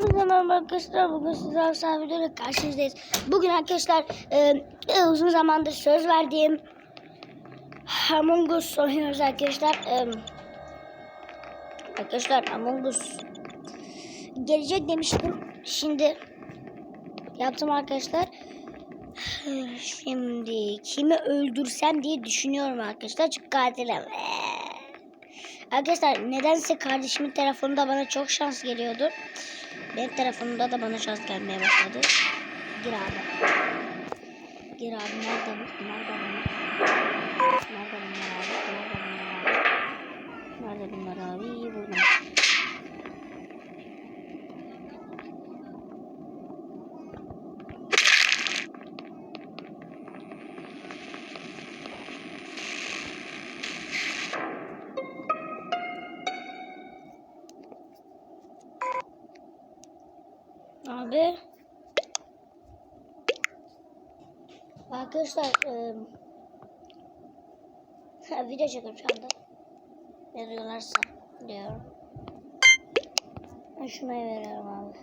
Hepinize merhaba arkadaşlar. Bugün sizlerle videoyla karşınızdayız. Bugün arkadaşlar e, e, uzun zamandır söz verdiğim Among Us oynuyoruz arkadaşlar. E, arkadaşlar Among Us gelecek demiştim. Şimdi yaptım arkadaşlar. Şimdi kimi öldürsem diye düşünüyorum arkadaşlar. Çünkü katilim. Eee. Arkadaşlar nedense kardeşimin telefonunda bana çok şans geliyordu. Benim telefonumda da bana şans gelmeye başladı. Gir abi. Gir abi nerede bu? Nerede bunlar? Nerede bunlar abi? Nerede bunlar abi? Nerede bunlar abi? İyi Abi. Arkadaşlar e, ha, video çekiyorum şu anda. Ne diyorlarsa diyorum. Ben şuna veriyorum abi.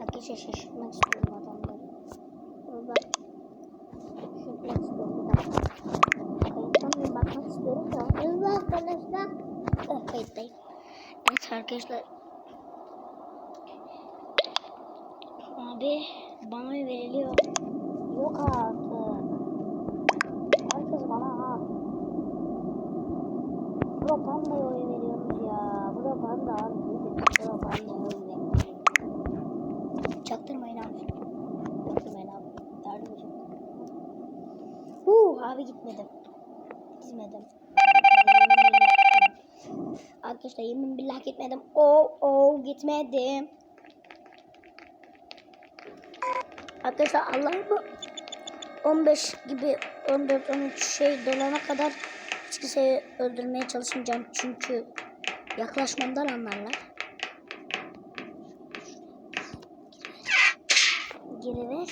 Arkadaşlar şaşırtmak istiyorum adamları. Bak. Şaşırtmak istiyorum. Kayıttan bir bakmak istiyorum da. Hızlı arkadaşlar. Evet arkadaşlar. Abi bana veriliyor. Yok artık. Herkes bana ha. Bro Panda'ya oy veriyoruz ya. Bro Panda abi. Bro Panda'ya oy veriyoruz. Çaktırmayın abi. Çaktırmayın abi. Yardım edin. Huu abi gitmedim. Gitmedim. Arkadaşlar yemin billah gitmedim. Oo oo gitmedim. Arkadaşlar Allah'ım 15 gibi 14 13 şey dolana kadar hiç kimseyi öldürmeye çalışmayacağım çünkü yaklaşmamdan anlarlar. Giriver.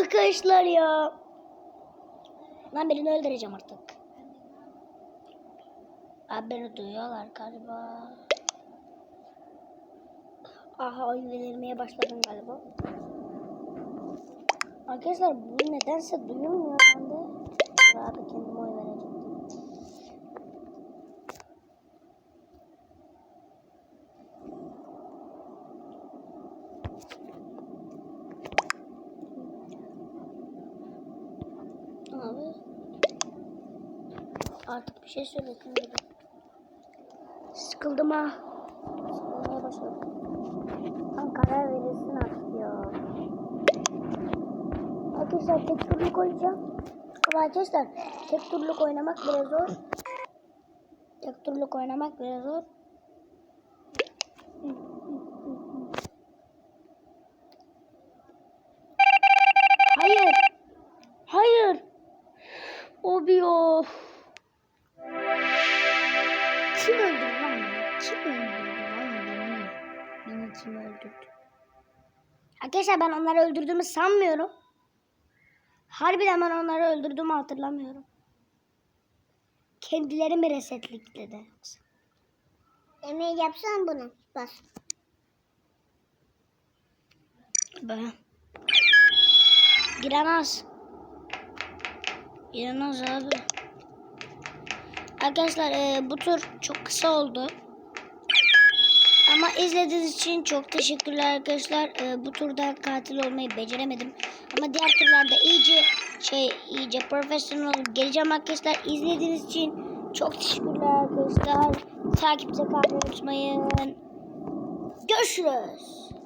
Arkadaşlar ya. Lan birini öldüreceğim artık. Abi beni duyuyorlar galiba. Aha oyun verilmeye başladım galiba. Arkadaşlar bu nedense duyulmuyor bende. Abi kendime oy verecektim. Abi. Artık bir şey söyledim dedim. Sıkıldım ha. Sıkılmaya başladım. Tam karar verilsin artık ya. Arkadaşlar tek turluk oynayacağım. Ama arkadaşlar tek turluk oynamak biraz zor. Tek turluk oynamak biraz zor. Hayır. Kim öldürdü lan? Kim öldürdü lan beni? Beni kim öldürdü? Arkadaşlar ben onları öldürdüğümü sanmıyorum. Harbiden ben onları öldürdüğümü hatırlamıyorum. Kendileri mi resetlikledi? Yemeği yapsan bunu. Bas. Ben. Giremez. Giremez abi. Arkadaşlar e, bu tur çok kısa oldu. Ama izlediğiniz için çok teşekkürler arkadaşlar. E, bu turda katil olmayı beceremedim. Ama diğer turlarda iyice şey iyice profesyonel geleceğim arkadaşlar. İzlediğiniz için çok teşekkürler arkadaşlar. Takipte kalmayı unutmayın. Görüşürüz.